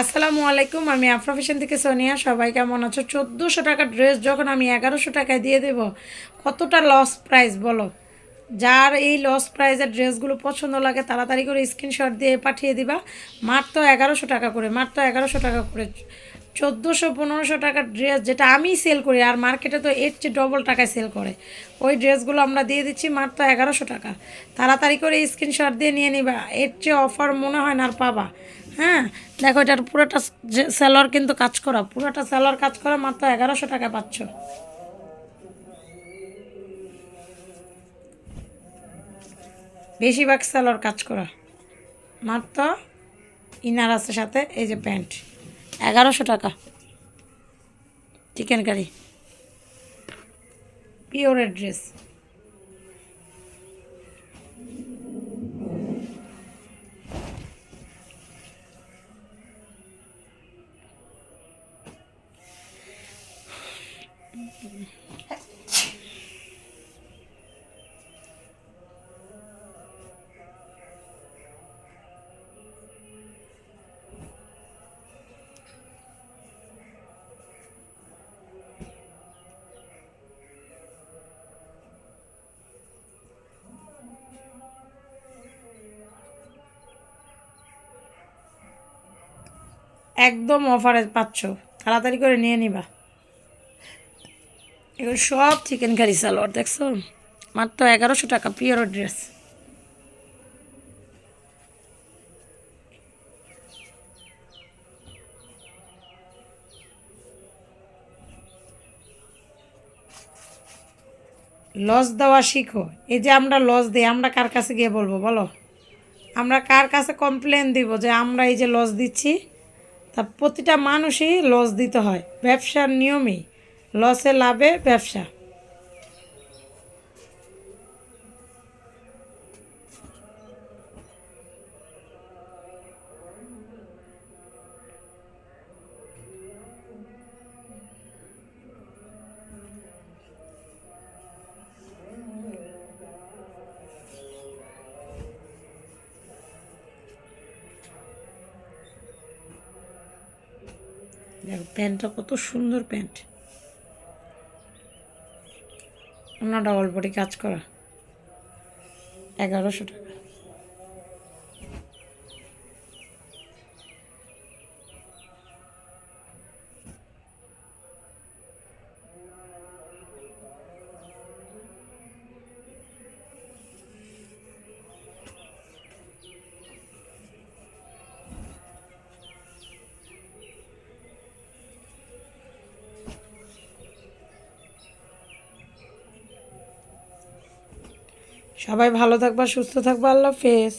আসসালামু আলাইকুম, আমি আফরা ফ্যাশন থেকে সোনিয়া। সবাই কেমন আছো? চোদ্দোশো টাকার ড্রেস যখন আমি এগারোশো টাকায় দিয়ে দেব, কতটা লস প্রাইস বলো? যার এই লস প্রাইজের ড্রেসগুলো পছন্দ লাগে, তাড়াতাড়ি করে স্ক্রিনশট দিয়ে পাঠিয়ে দিবা। মাত্র এগারোশো টাকা করে, মাত্র এগারোশো টাকা করে। চোদ্দোশো, পনেরোশো টাকার ড্রেস যেটা আমি সেল করি, আর মার্কেটে তো এর চেয়ে ডবল টাকায় সেল করে, ওই ড্রেসগুলো আমরা দিয়ে দিচ্ছি মাত্র এগারোশো টাকা। তাড়াতাড়ি করে স্ক্রিনশট দিয়ে নিয়ে নিবা, এর চেয়ে অফার মনে হয় না আর পাবা। হ্যাঁ দেখো এটার পুরোটা সেলর কিন্তু কাজ করা, পুরোটা সেলর কাজ করা মাত্র এগারোশো টাকা পাচ্ছ। বেশিরভাগ সেলর কাজ করা, মাত্র ইনার আছে সাথে, এই যে প্যান্ট, এগারোশো টাকা। চিকেন কারি, পিওরের ড্রেস। একদম অফারে পাচ্ছ। তাড়াতাড়ি করে নিয়ে নিবা। এগুলো সব চিকেন কারি সালোয়ার দেখছ? মাত্র এগারোশো টাকা পিওর ড্রেস লস দেওয়া শিখো। এই যে আমরা লস দিই, আমরা কার কাছে গিয়ে বলব, বলো? আমরা কার কাছে কমপ্লেন দিব যে আমরা এই যে লস দিচ্ছি? তা প্রতিটা মানুষই লস দিতে হয়, ব্যবসার নিয়মই। লসে লাভে ব্যবসা। দেখো প্যান্টটা কত সুন্দর প্যান্ট। ওনাটা ডবল বডি কাজ করা। এগারোশো টাকা। সবাই ভালো থাকবা সুস্থ থাকবা আল্লাহ হাফেজ।